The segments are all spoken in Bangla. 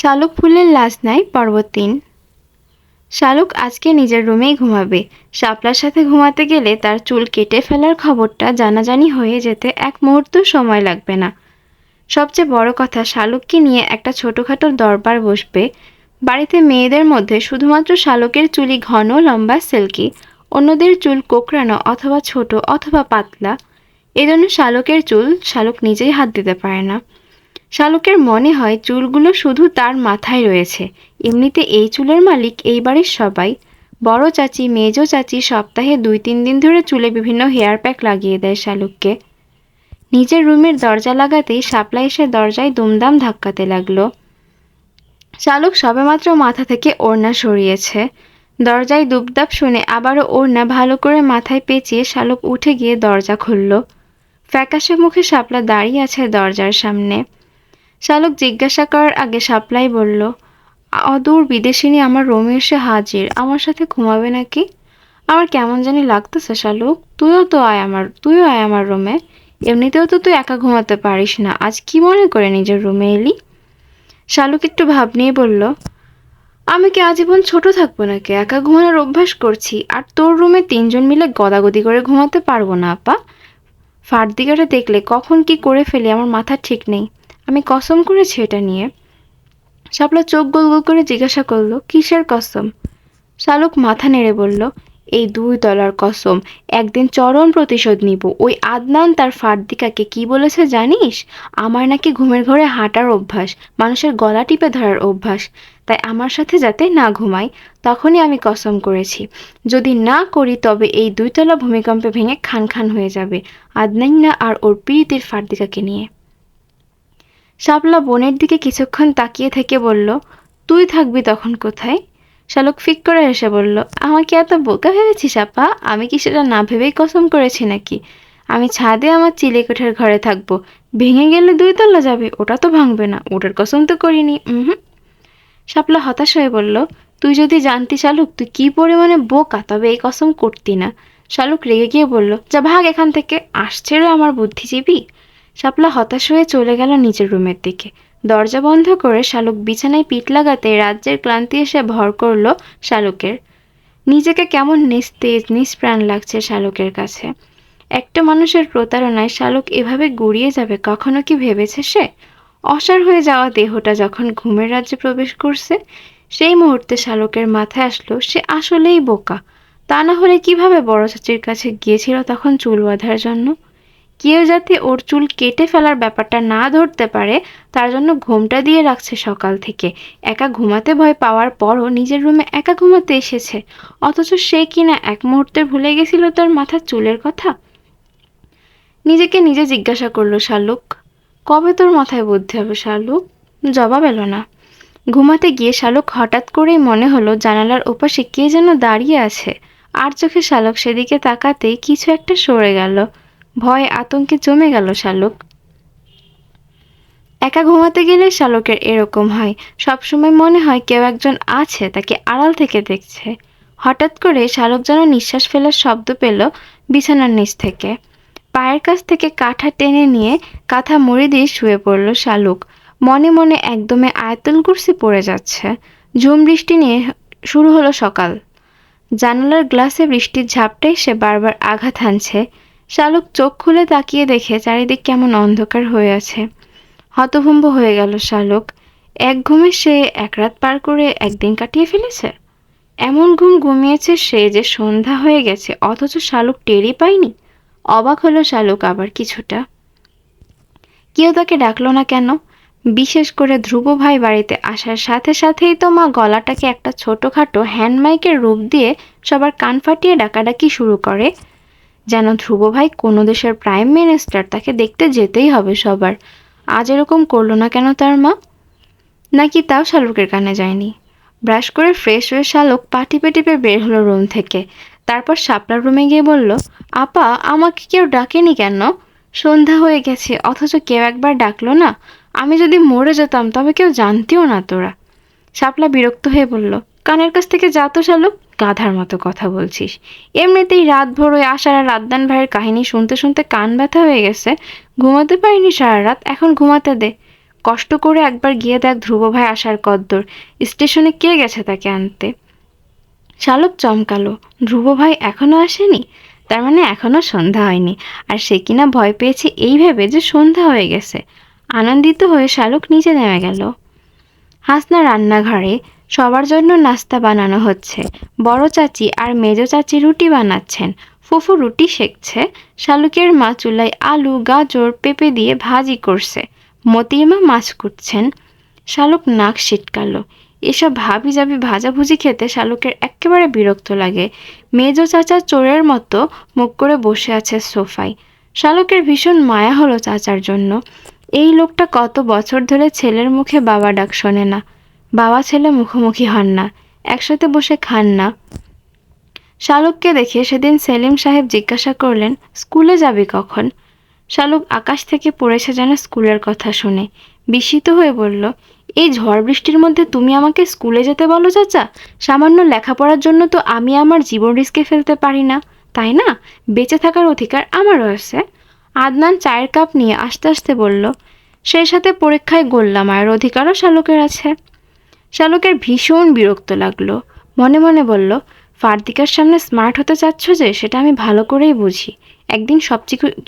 শালুক ফুলের লাশ নাই পর্ব তিন। শালুক আজকে নিজের রুমেই ঘুমাবে। শাপলার সাথে ঘুমাতে গেলে তার চুল কেটে ফেলার খবরটা জানাজানি হয়ে যেতে এক মুহূর্ত সময় লাগবে না। সবচেয়ে বড় কথা, শালুককে নিয়ে একটা ছোটোখাটো দরবার বসবে। বাড়িতে মেয়েদের মধ্যে শুধুমাত্র শালুকের চুলি ঘন, লম্বা, সিল্কি। অন্যদের চুল কোকড়ানো অথবা ছোট অথবা পাতলা। এজন্য শালুকের চুল শালুক নিজেই হাত দিতে পারে না। শালুকের মনে হয় চুলগুলো শুধু তার মাথায় রয়েছে। এমনিতে এই চুলের মালিক এই বাড়ির সবাই। বড় চাচি, মেজো চাচি সপ্তাহে দুই তিন দিন ধরে চুলে বিভিন্ন হেয়ার প্যাক লাগিয়ে দেয় শালুককে। নিজের রুমের দরজা লাগাতেই শাপলা এসে দরজায় দুমদাম ধাক্কাতে লাগল। শালুক সবেমাত্র মাথা থেকে ওড়না সরিয়েছে। দরজায় দুপদাপ শুনে আবারও ওড়না ভালো করে মাথায় পেঁচিয়ে শালুক উঠে গিয়ে দরজা খুলল। ফ্যাকাশে মুখে শাপলা দাঁড়িয়ে আছে দরজার সামনে। শালুক জিজ্ঞাসা করার আগে সাপ্লাই বলল, অদূর বিদেশিনী আমার রুমে এসে হাজির, আমার সাথে ঘুমাবে নাকি? আমার কেমন জানি লাগতেছে শালুক তুইও তো আয় আমার, তুইও আয় আমার রুমে, এমনিতেও তো তুই একা ঘুমাতে পারিস না, আজ কি মনে করে নিজের রুমে এলি? শালুক একটু ভাব নিয়ে বলল, আমি কি আজীবন ছোট থাকব নাকি? একা ঘুমানোর অভ্যাস করছি, আর তোর রুমে তিনজন মিলে গদাগদি করে ঘুমাতে পারব না, আপা। ফার্দিগারে দেখলে কখন কি করে ফেলি, আমার মাথা ঠিক নেই। আমি কসম করেছি এটা নিয়ে। শাপলা চোখ গোল গোল করে জিজ্ঞাসা করল, কিসের কসম? শালুক মাথা নেড়ে বলল, এই দুই তলার কসম, একদিন চরম প্রতিশোধ নিব। ওই আদনান তার ফার্দিকাকে কি বলেছে জানিস? আমার নাকি ঘুমের ঘরে হাঁটার অভ্যাস, মানুষের গলা টিপে ধরার অভ্যাস। তাই আমার সাথে যাতে না ঘুমাই, তখনই আমি কসম করেছি। যদি না করি, তবে এই দুইতলা ভূমিকম্পে ভেঙে খান খান হয়ে যাবে, আদনাইনা আর ওর পীড়িতের ফার্দিকাকে নিয়ে। শাপলা বোনের দিকে কিছুক্ষণ তাকিয়ে থেকে বলল, তুই থাকবি তখন কোথায়? শালুক ফিক করে এসে বলল, আমাকে এত বোকা ভেবেছিস আপা? আমি কি সেটা না ভেবেই কসম করেছি নাকি? আমি ছাদে আমার চিলে কোঠার ঘরে থাকব। ভেঙে গেলে দুই তলা যাবে, ওটা তো ভাঙবে না, ওটার কসম তো করিনি। হুম শাপলা হতাশ হয়ে বলল, তুই যদি জানতি শালুক, তুই কি পরিমাণে বোকা, তবে এই কসম করতি না। শালুক রেগে গিয়ে বলল, যা ভাগ এখান থেকে, আসছে রে আমার বুদ্ধিজীবী। শাপলা হতাশ হয়ে চলে গেল নিজের রুমের দিকে। দরজা বন্ধ করে শালুক বিছানায় পিঠ লাগাতে রাজ্যের ক্লান্তি এসে ভর করল শালুকের। নিজেকে কেমন নিস্তেজ, নিষ্প্রাণ লাগছে শালুকের কাছে। একটা মানুষের প্রতারণায় শালুক এভাবে গুড়িয়ে যাবে কখনো কি ভেবেছে সে? অসার হয়ে যাওয়া দেহটা যখন ঘুমের রাজ্যে প্রবেশ করছে, সেই মুহূর্তে শালুকের মাথায় আসলো, সে আসলেই বোকা। তা না হলে কীভাবে বড় চাচির কাছে গিয়েছিল তখন চুল বাঁধার জন্য? কেউ যাতে ওর চুল কেটে ফেলার ব্যাপারটা না ধরতে পারে, তার জন্য ঘুমটা দিয়ে রাখছে সকাল থেকে। একা ঘুমাতে ভয় পাওয়ার পরও নিজের রুমে একা ঘুমাতে এসেছে। অথচ সে কিনা এক মুহূর্তে ভুলে গেছিল তার মাথার চুলের কথা? নিজেকে নিজে জিজ্ঞাসা করল, শালুক, কবে তোর মাথায় বুদ্ধি হবে, শালুক? জবাব এলো না। ঘুমাতে গিয়ে শালুক হঠাৎ করেই মনে হলো জানালার ওপাশে কে যেন দাঁড়িয়ে আছে। আর চোখে শালুক সেদিকে তাকাতেই কিছু একটা সরে গেল। ভয়ে আতঙ্কে জমে গেল শালুক। একা ঘুমাতে গেলে শালকের এরকম হয়। সবসময় মনে হয় কেউ একজন আছে, তাকে আড়াল থেকে দেখছে। হঠাৎ করে শালক যেন নিঃশ্বাস ফেলার শব্দ পেল বিছানার নিচ থেকে। পায়ের কাছ থেকে কাঁথা টেনে নিয়ে কাঁথা মুড়ি দিয়ে শুয়ে পড়ল শালুক। মনে মনে একদমে আয়তুল কুর্সি পড়ে যাচ্ছে। ঝুম বৃষ্টি নিয়ে শুরু হলো সকাল। জানালার গ্লাসে বৃষ্টির ঝাপটাই সে বারবার আঘাত হানছে। শালুক চোখ খুলে তাকিয়ে দেখে চারিদিক কেমন অন্ধকার হয়ে আছে। হতভম্ব হয়ে গেল শালুক। এক ঘুমে সে এক রাত পার করে একদিন কাটিয়ে ফেলেছে? এমন ঘুম ঘুমিয়েছে সে যে সন্ধ্যা হয়ে গেছে, অথচ শালুক টেরই পায়নি। অবাক হলো শালুক আবার কিছুটা। কেউ তাকে ডাকলো না কেন? বিশেষ করে ধ্রুব ভাই বাড়িতে আসার সাথে সাথেই তো মা গলাটাকে একটা ছোটোখাটো হ্যান্ড মাইকের রূপ দিয়ে সবার কান ফাটিয়ে ডাকাডাকি শুরু করে। যেন ধ্রুব ভাই কোনো দেশের প্রাইম মিনিস্টার তাকে দেখতে যেতেই হবে সবার। আজ এরকম করল না কেন তার মা? নাকি তাও শালুকের কানে যায়নি? ব্রাশ করে ফ্রেশ হয়ে শালুক পা টিপে টিপে বের হলো রুম থেকে। তারপর শাপলার রুমে গিয়ে বলল, আপা, আমাকে কেউ ডাকেনি কেন? সন্ধ্যা হয়ে গেছে, অথচ কেউ একবার ডাকলো না। আমি যদি মরে যেতাম, তবে কেউ জানতেও না তোরা। শাপলা বিরক্ত হয়ে বলল, কানের কাছ থেকে যা তো শালুক। গাধার মতো কথা বলছিস। এমনিতেই রাত ভোর ওই আশার আর রাদ্দান ভাইয়ের কাহিনী শুনতে শুনতে কান ব্যথা হয়ে গেছে। ঘুমাতে পারিনি সারা রাত, এখন ঘুমাতে দে। কষ্ট করে একবার গিয়ে দেখ ধ্রুব ভাই আসার কদ্দর। স্টেশনে কে গেছে তাকে আনতে? শালক চমকালো। ধ্রুব ভাই এখনও আসেনি? তার মানে এখনও সন্ধ্যা হয়নি। আর সে কিনা ভয় পেয়েছে এই ভেবে যে সন্ধ্যা হয়ে গেছে। আনন্দিত হয়ে শালক নিচে নেমে গেল। হাসনা রান্নাঘরে সবার জন্য নাস্তা বানানো হচ্ছে। বড় চাচি আর মেজো চাচি রুটি বানাচ্ছেন। ফুফু রুটি সেকছে শালুকের মা চুলায় আলু, গাজর, পেঁপে দিয়ে ভাজি করছে। মতির মা মাছ কুটছেন। শালুক নাক সিটকালো এসব ভাবি যাবি ভাজাভুজি খেতে শালুকের একেবারে বিরক্ত লাগে। মেজো চাচা চোরের মতো মুখ করে বসে আছে সোফায়। শালুকের ভীষণ মায়া হলো চাচার জন্য। এই লোকটা কত বছর ধরে ছেলের মুখে বাবা ডাক শোনে না। বাবা ছেলে মুখোমুখি হন না, একসাথে বসে খান না। শালুককে দেখে সেদিন সেলিম সাহেব জিজ্ঞাসা করলেন, স্কুলে যাবে কখন? শালুক আকাশ থেকে পড়েছে যেন স্কুলের কথা শুনে। বিস্মিত হয়ে বলল, এই ঝড় বৃষ্টির মধ্যে তুমি আমাকে স্কুলে যেতে বলো চাচা? সামান্য লেখাপড়ার জন্য তো আমি আমার জীবন রিস্কে ফেলতে পারি না, তাই না? বেঁচে থাকার অধিকার আমারও আছে। আদনান চায়ের কাপ নিয়ে আস্তে আস্তে বলল, সেই সাথে পরীক্ষায় গোল্লা মায়ের অধিকারও শালুকের আছে। শালুকের ভীষণ বিরক্ত লাগল। মনে মনে বলল, ফার্দিকার সামনে স্মার্ট হতে চাচ্ছ যে, সেটা আমি ভালো করেই বুঝি। একদিন সব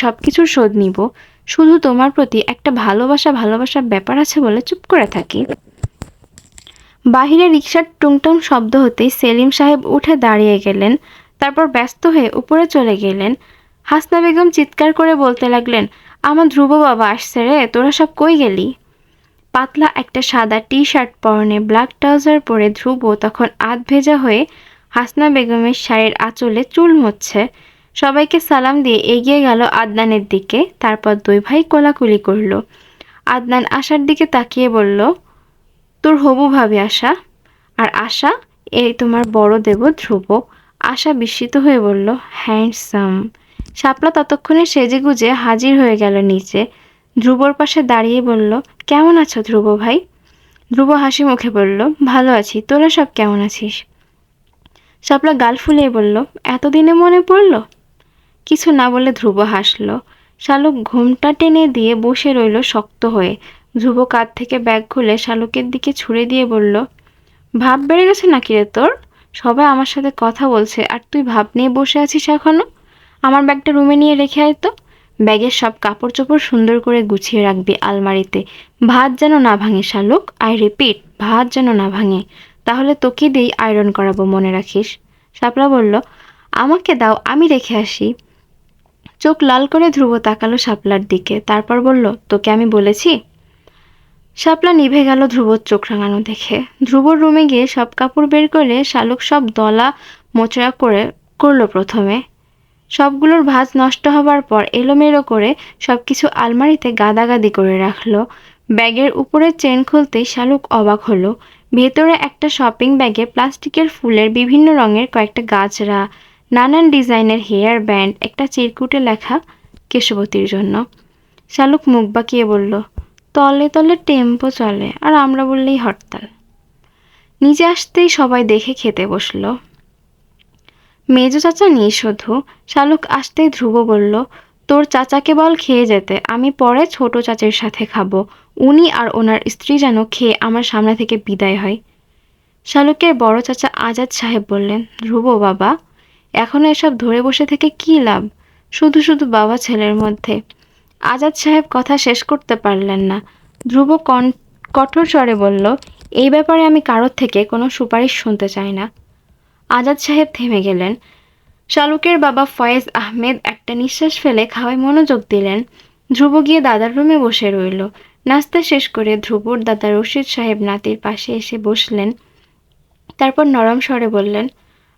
সব কিছুর শোধ নিব। শুধু তোমার প্রতি একটা ভালোবাসা, ভালোবাসার ব্যাপার আছে বলে চুপ করে থাকি। বাহিরে রিক্সার টুংটুং শব্দ হতেই সেলিম সাহেব উঠে দাঁড়িয়ে গেলেন, তারপর ব্যস্ত হয়ে উপরে চলে গেলেন। হাসনা বেগম চিৎকার করে বলতে লাগলেন, আমার ধ্রুব বাবা আসছে রে, তোরা সব কই গেলি? পাতলা একটা সাদা টি শার্ট পরনে ব্ল্যাক ট্রাউজার পরে ধ্রুব তখন আধ ভেজা হয়ে হাসনা বেগমের শাড়ির আঁচলে চুল মুছছে। সবাইকে সালাম দিয়ে এগিয়ে গেল আদনানের দিকে। তারপর দুই ভাই কোলাকুলি করল। আদনান আশার দিকে তাকিয়ে বলল, তোর হবু ভাবি আশা? আর আশা? এই তোমার বড় দেব ধ্রুব। আশা বিস্মিত হয়ে বলল, হ্যান্ডসাম। শাপলা ততক্ষণে সেজে গুজে হাজির হয়ে গেল নিচে। ধ্রুবর পাশে দাঁড়িয়ে বলল কেমন আছো ধ্রুব ভাই? ধ্রুব হাসি মুখে বলল, ভালো আছি। তোরা সব কেমন আছিস? শাপলা গাল ফুলিয়ে বলল, এতদিনে মনে পড়ল? কিছু না বলে ধ্রুব হাসল। শালুক ঘুমটা টেনে দিয়ে বসে রইল শক্ত হয়ে। ধ্রুব কাঁধ থেকে ব্যাগ খুলে শালুকের দিকে ছুড়ে দিয়ে বলল, ভাব বেড়ে গেছে নাকি রে তোর? সবাই আমার সাথে কথা বলছে, আর তুই ভাব নিয়ে বসে আছিস এখনও? আমার ব্যাগটা রুমে নিয়ে রেখে আয় তো। ব্যাগের সব কাপড় চোপড় সুন্দর করে গুছিয়ে রাখবি আলমারিতে। ভাত যেন না ভাঙে, শালুক। আই রিপিট, ভাত যেন না ভাঙে। তাহলে তোকে দিয়েই আয়রন করাবো, মনে রাখিস? শাপলা বলল, আমাকে দাও, আমি রেখে আসি। চোখ লাল করে ধ্রুব তাকালো শাপলার দিকে। তারপর বলল, তোকে আমি বলেছি? শাপলা নিভে গেল ধ্রুবর চোখ রাঙানো দেখে। ধ্রুবর রুমে গিয়ে সব কাপড় বের করে শালুক সব দলা মোচড়া করে, করল প্রথমে। সবগুলোর ভাঁজ নষ্ট হবার পর এলোমেলো করে সব কিছু আলমারিতে গাদাগাদি করে রাখল। ব্যাগের উপরে চেন খুলতেই শালুক অবাক হলো। ভেতরে একটা শপিং ব্যাগে প্লাস্টিকের ফুলের বিভিন্ন রঙের কয়েকটা গাছরা, নানান ডিজাইনের হেয়ার ব্যান্ড, একটা চিরকুটে লেখা কেশবতীর জন্য। শালুক মুখ বাঁকিয়ে বলল, তলে তলে টেম্পো চলে, আর আমরা বললেই হরতাল। নিজে আসতেই সবাই দেখে খেতে বসল। মেজো চাচা নেই শুধু। শালুক আসতেই ধ্রুব বলল, তোর চাচাকে বল খেয়ে যেতে, আমি পরে ছোট চাচের সাথে খাব। উনি আর ওনার স্ত্রী যেন খেয়ে আমার সামনে থেকে বিদায় হয়। শালুকের বড় চাচা আজাদ সাহেব বললেন, ধ্রুব বাবা, এখন এসব ধরে বসে থেকে কী লাভ? শুধু শুধু বাবা ছেলের মধ্যে। আজাদ সাহেব কথা শেষ করতে পারলেন না। ধ্রুব কন, কঠোর স্বরে বলল, এই ব্যাপারে আমি কারোর থেকে কোনো সুপারিশ শুনতে চাই না। আজাদ সাহেব থেমে গেলেন। শালুকের বাবা ফয়েজ আহমেদ একটা নিঃশ্বাস ফেলে খাওয়ায় মনোযোগ দিলেন। ধ্রুব গিয়ে দাদার রুমে বসে রইল। নাস্তা শেষ করে ধ্রুবর দাদা রশিদ সাহেব নাতির পাশে এসে বসলেন। তারপর নরম স্বরে বললেন,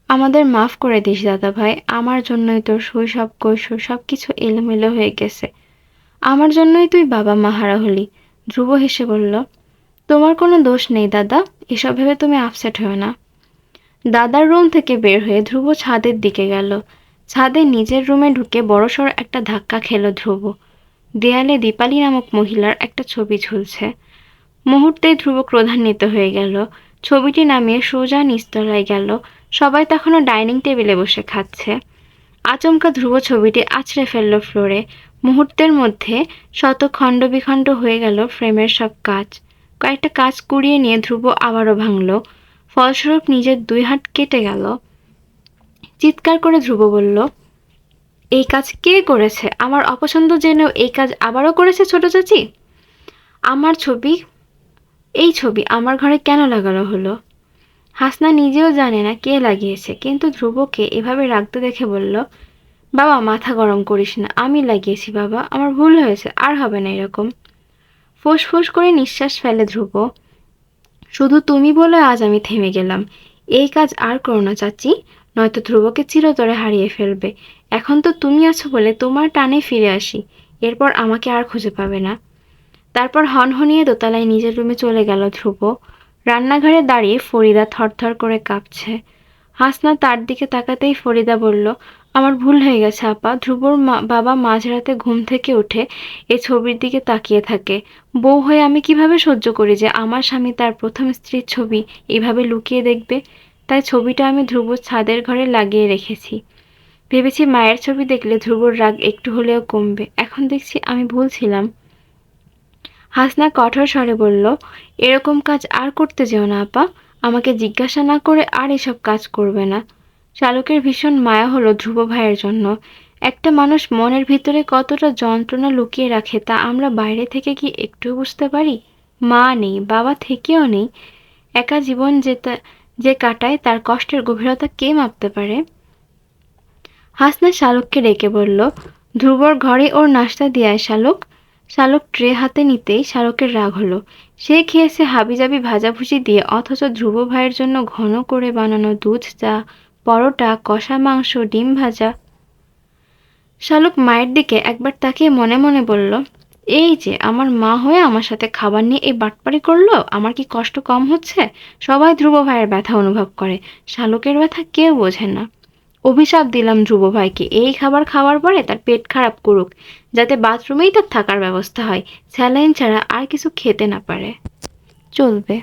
আমাদের মাফ করে দিস দাদা ভাই, আমার জন্যই তোর শৈশব, কৈশোর সব কিছু এলোমেলো হয়ে গেছে। আমার জন্যই তুই বাবা মাহারা হলি। ধ্রুব হেসে বলল, তোমার কোনো দোষ নেই দাদা, এসব ভেবে তুমি আপসেট হও না। দাদার রুম থেকে বের হয়ে ধ্রুব ছাদের দিকে গেল। ছাদে নিজের রুমে ঢুকে বড়সড় একটা ধাক্কা খেল ধ্রুব। দেয়ালে দীপালি নামক মহিলার একটা ছবি ঝুলছে। মুহূর্তেই ধ্রুব ক্রোধান্বিত হয়ে গেল। ছবিটি নামিয়ে সোজা নিস্তলায় গেল। সবাই তখনও ডাইনিং টেবিলে বসে খাচ্ছে। আচমকা ধ্রুব ছবিটি আছড়ে ফেলল ফ্লোরে। মুহূর্তের মধ্যে শত খণ্ড বিখণ্ড হয়ে গেল ফ্রেমের সব কাজ। কয়েকটা কাজ কুড়িয়ে নিয়ে ধ্রুব আবারও ভাঙল। ফলস্বরূপ নিজের দুই হাত কেটে গেল। চিৎকার করে ধ্রুব বলল, এই কাজ কে করেছে? আমার অপছন্দ জেনেও এই কাজ আবারও করেছে ছোট চাচি? আমার ছবি, এই ছবি আমার ঘরে কেন লাগানো হলো? হাসনা নিজেও জানে না কে লাগিয়েছে, কিন্তু ধ্রুবকে এভাবে রাখতে দেখে বলল, বাবা, মাথা গরম করিস না, আমি লাগিয়েছি বাবা, আমার ভুল হয়েছে, আর হবে না এরকম। ফোঁস ফোঁস করে নিঃশ্বাস ফেলে ধ্রুব। শুধু তুমি বলে আজ আমি থেমে গেলাম। এই কাজ আর করো না, চাচি। নয়তো ধ্রুবকে চিরতরে হারিয়ে ফেলবে। এখন তো তুমি আছো বলে তোমার টানে ফিরে আসি। এরপর আমাকে আর খুঁজে পাবে না। তারপর হনহনিয়ে দোতলায় নিজের রুমে চলে গেল ধ্রুব। রান্নাঘরে দাঁড়িয়ে ফরিদা থরথর করে কাঁপছে। হাসনা তার দিকে তাকাতেই ফরিদা বলল আমার ভুল হয়ে গেছে, আপা। ধ্রুবর বাবা মাঝরাতে ঘুম থেকে উঠে এই ছবির দিকে তাকিয়ে থাকে। বউ হয়ে আমি কীভাবে সহ্য করি যে আমার স্বামী তার প্রথম স্ত্রীর ছবি এভাবে লুকিয়ে দেখবে? তাই ছবিটা আমি ধ্রুবর ছাদের ঘরে লাগিয়ে রেখেছি। ভেবেছি মায়ের ছবি দেখলে ধ্রুবর রাগ একটু হলেও কমবে। এখন দেখছি আমি ভুল ছিলাম। হাসনা কঠোর স্বরে বলল, এরকম কাজ আর করতে যেও না, আপা। আমাকে জিজ্ঞাসা না করে আর এসব কাজ করবে না। শালুকের ভীষণ মায়া হলো ধ্রুব ভাইয়ের জন্য। একটা মানুষ মনের ভিতরে কতটা যন্ত্রণা লুকিয়ে রাখে তা আমরা বাইরে থেকে কি একটু বুঝতে পারি? মা নেই, বাবা থেকেও নেই। একা জীবন যেটা, যে কাটায় তার কষ্টের গভীরতা কে মাপতে পারে? হাসনা শালুককে ডেকে বলল, ধ্রুবর ঘরে ওর নাস্তা দিয়ে শালুক। শালুক ট্রে হাতে নিতেই শালুকের রাগ হলো। সে খেয়েছে হাবিজাবি ভাজাভুজি দিয়ে, অথচ ধ্রুব ভাইয়ের জন্য ঘন করে বানানো দুধ, চা পরোটা, কষা মাংস, ডিম ভাজা। শালুক মায়ের দিকে একবার তাকিয়ে মনে মনে বলল, এই যে আমার মা হয়ে আমার সাথে খাবার নিয়ে এই বাটপারি করল, আমার কি কষ্ট কম হচ্ছে? সবাই ধ্রুব ভাইয়ের ব্যথা অনুভব করে। শালুকের ব্যথা কেউ বোঝে না। অভিশাপ দিলাম ধ্রুব ভাইকে, এই খাবার খাওয়ার পরে তার পেট খারাপ করুক, যাতে বাথরুমেই তার থাকার ব্যবস্থা হয়। স্যালাইন ছাড়া আর কিছু খেতে না পারে। চলবে।